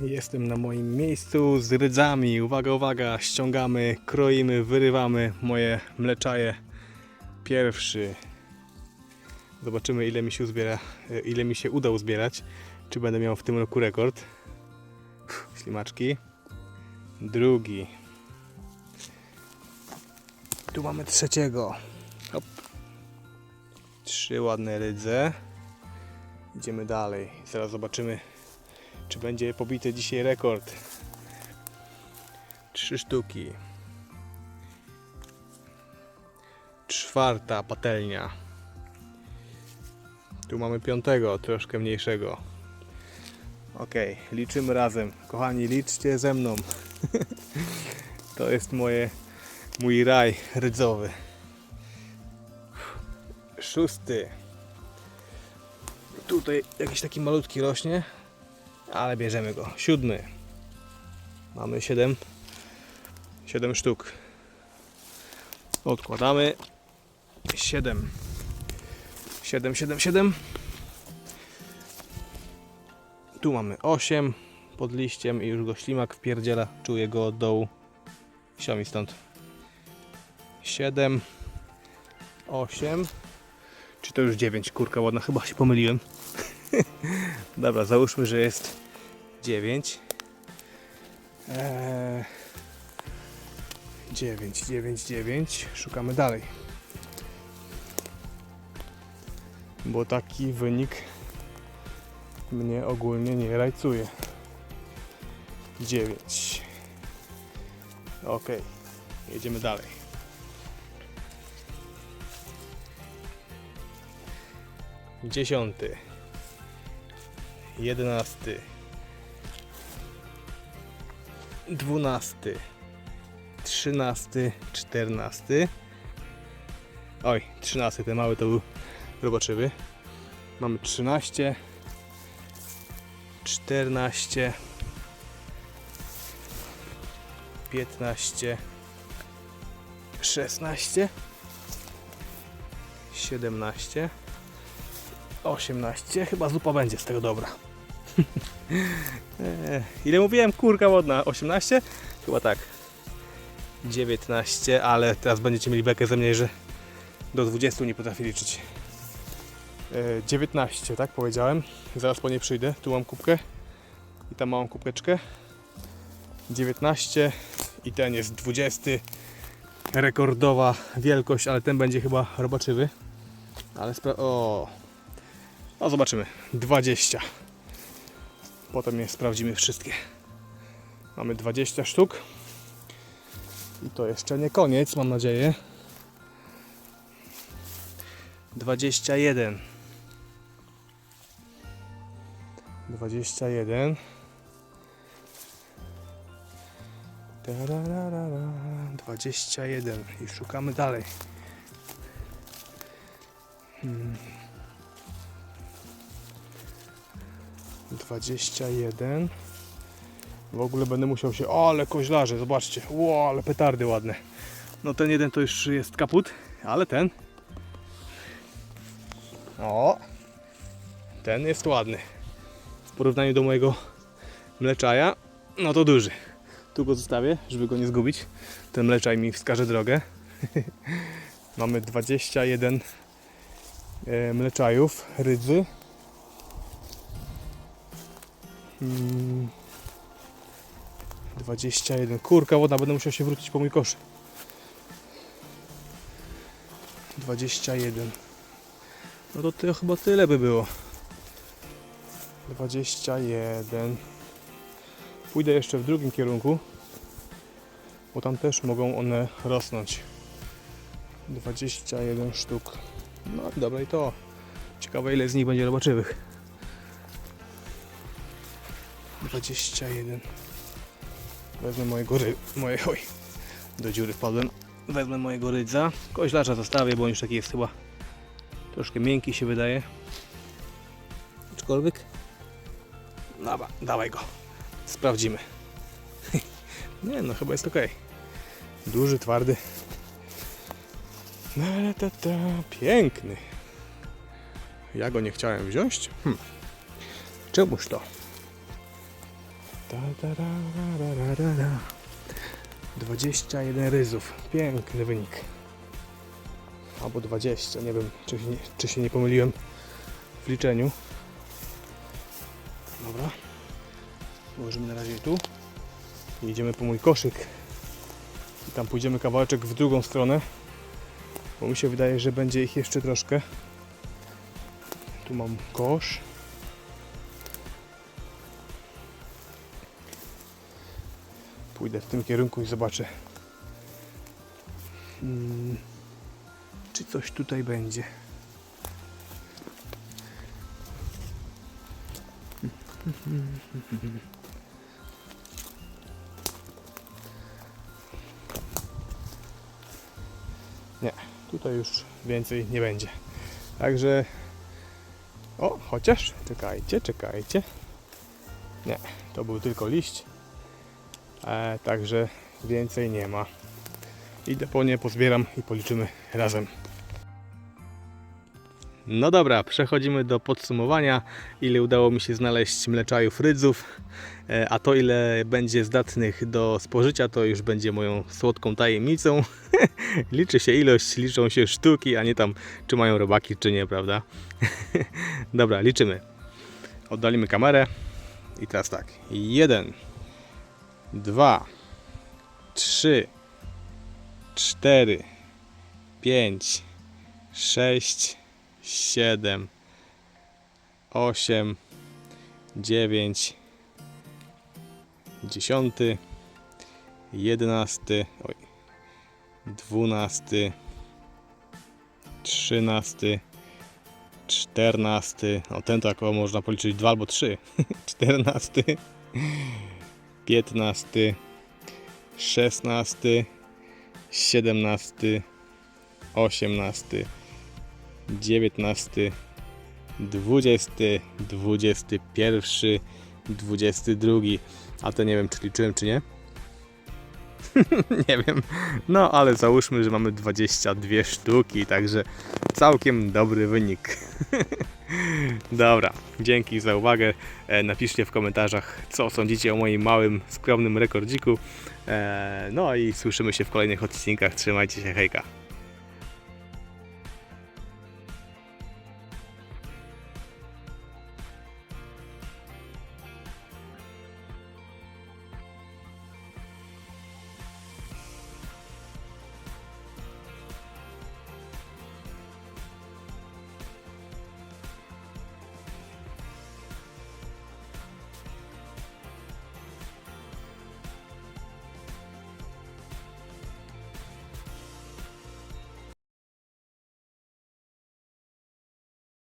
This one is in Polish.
Jestem na moim miejscu z rydzami. Uwaga, uwaga, ściągamy, kroimy, wyrywamy moje mleczaje. Pierwszy. Zobaczymy ile mi się uzbiera, e, ile mi się uda uzbierać. Czy będę miał w tym roku rekord. Ślimaczki. Drugi. Tu mamy trzeciego. Hop. Trzy ładne rydze. Idziemy dalej. Zaraz zobaczymy, czy będzie pobity dzisiaj rekord. Trzy sztuki. Czwarta patelnia. Tu mamy piątego, troszkę mniejszego. Ok, liczymy razem. Kochani, liczcie ze mną. to jest moje, mój raj rydzowy. Szósty. Tutaj jakiś taki malutki rośnie, ale bierzemy go. Siódmy. Mamy siedem. Siedem sztuk. Odkładamy. Siedem. Siedem, siedem, siedem. Tu mamy osiem pod liściem i już go ślimak wpierdziela. Czuję go od dołu. Siomi stąd. Siedem. Osiem. Czy to już dziewięć? Kurka ładna, chyba się pomyliłem. Dobra, załóżmy, że jest 9. Eee, 9, 9, 9. Szukamy dalej. Bo taki wynik mnie ogólnie nie rajcuje. 9. Ok, jedziemy dalej. Dziesiąty jedenasty, dwunasty, trzynasty, czternasty. Oj, trzynasty, ten mały to był roboczywy. Mamy trzynaście, czternaście, piętnaście, szesnaście, siedemnaście. 18, chyba zupa będzie z tego dobra. Eee, Ile mówiłem? Kurka wodna. 18? Chyba tak. 19, ale teraz będziecie mieli bekę ze mnie, że do 20 nie potrafię liczyć. Eee, 19, tak powiedziałem. Zaraz po niej przyjdę. Tu mam kubkę i tam małą kubeczkę. 19 i ten jest 20. Rekordowa wielkość, ale ten będzie chyba robaczywy. Ale spra- o, no zobaczymy. 20. Potem je sprawdzimy wszystkie. Mamy 20 sztuk. I to jeszcze nie koniec, mam nadzieję. 21. 21. Tararara, 21 i szukamy dalej. Hmm. 21 W ogóle będę musiał się... O, ale koźlarze, zobaczcie. Ło, ale petardy ładne. No ten jeden to już jest kaput, ale ten... O! Ten jest ładny. W porównaniu do mojego mleczaja, no to duży. Tu go zostawię, żeby go nie zgubić. Ten mleczaj mi wskaże drogę. Mamy 21 e, mleczajów, rydzy. Mm. 21. Kurka woda, będę musiał się wrócić po mój kosz. 21. No to, chyba tyle by było. 21. Pójdę jeszcze w drugim kierunku, bo tam też mogą one rosnąć. 21 sztuk. No dobra i to. Ciekawe ile z nich będzie robaczywych. 21. Wezmę mojego ry... Moje... Oj, do dziury wpadłem. Wezmę mojego rydza. Koźlarza zostawię, bo on już taki jest chyba troszkę miękki się wydaje. Aczkolwiek... Dobra, dawaj go. Sprawdzimy. Nie no, chyba jest ok. Duży, twardy. No, piękny. Ja go nie chciałem wziąć. Hm. Czemuż to? Ra, ra. 21 ryzów. Piękny wynik. Albo 20, nie wiem czy się nie, czy się nie pomyliłem w liczeniu. Dobra. Włożymy na razie tu. I idziemy po mój koszyk. I tam pójdziemy kawałeczek w drugą stronę. Bo mi się wydaje, że będzie ich jeszcze troszkę. Tu mam kosz. Pójdę w tym kierunku i zobaczę. Hmm, czy coś tutaj będzie? Nie, tutaj już więcej nie będzie. Także. O, chociaż, czekajcie, czekajcie. Nie, to był tylko liść. E, także więcej nie ma. Idę po nie, pozbieram i policzymy razem. No dobra, przechodzimy do podsumowania. Ile udało mi się znaleźć mleczajów rydzów, e, a to ile będzie zdatnych do spożycia, to już będzie moją słodką tajemnicą. Liczy się ilość, liczą się sztuki, a nie tam czy mają robaki, czy nie, prawda? dobra, liczymy. Oddalimy kamerę i teraz tak. Jeden, dwa, trzy, cztery, pięć, sześć, siedem, osiem, dziewięć, dziesiąty, jedenasty, dwunasty, trzynasty, czternasty, o ten to jako można policzyć dwa albo trzy, czternasty, piętnasty, szesnasty, siedemnasty, osiemnasty, dziewiętnasty, dwudziesty, dwudziesty pierwszy, dwudziesty drugi. A to nie wiem, czy liczyłem, czy nie. nie wiem. No, ale załóżmy, że mamy 22 sztuki, także całkiem dobry wynik. Dobra, dzięki za uwagę. E, Napiszcie w komentarzach, co sądzicie o moim małym, skromnym rekordziku. E, No i słyszymy się w kolejnych odcinkach. Trzymajcie się, hejka.